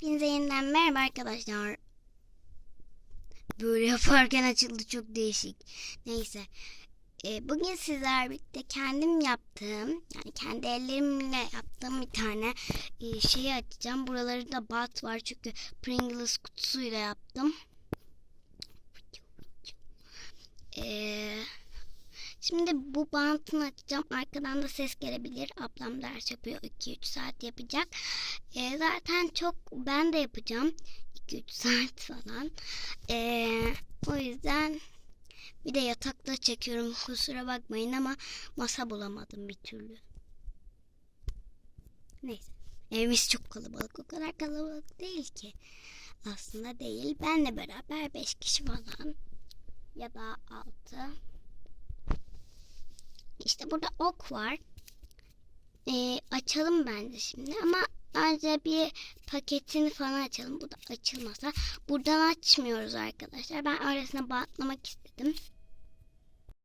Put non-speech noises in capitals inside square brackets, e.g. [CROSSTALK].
Hepinize yeniden merhaba arkadaşlar. Böyle yaparken açıldı çok değişik. Neyse. Ee, bugün sizler birlikte kendim yaptığım yani kendi ellerimle yaptığım bir tane e, şeyi açacağım. Buraları da bat var çünkü Pringles kutusuyla yaptım. Ee, şimdi bu bantını açacağım. Arkadan da ses gelebilir. Ablam ders yapıyor. 2-3 saat yapacak. Ee, zaten çok ben de yapacağım. 2-3 [LAUGHS] saat falan. Ee, o yüzden bir de yatakta çekiyorum. Kusura bakmayın ama masa bulamadım bir türlü. Neyse. Evimiz çok kalabalık. O kadar kalabalık değil ki. Aslında değil. Benle beraber 5 kişi falan. Ya da 6. İşte burada ok var. Ee, açalım bence şimdi ama bence bir paketini falan açalım. Bu da açılmasa. Buradan açmıyoruz arkadaşlar. Ben öylesine bantlamak istedim.